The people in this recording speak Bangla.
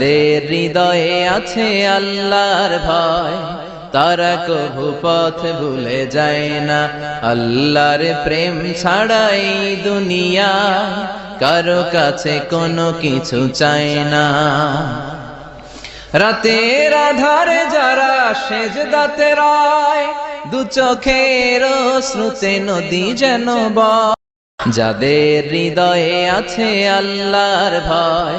যাদের হৃদয়ে আছে আল্লাহর ভয়। তারা কভু পথ ভুলে যায় না। আল্লাহর প্রেম ছাড়াই দুনিয়া কারও কাছে কোনো কিছু চায় না। রাতের আধারে যারা সেজ দাতে রায়, দু চোখের শ্রুতে নদী যেন যাদের হৃদয়ে আছে আল্লাহর ভয়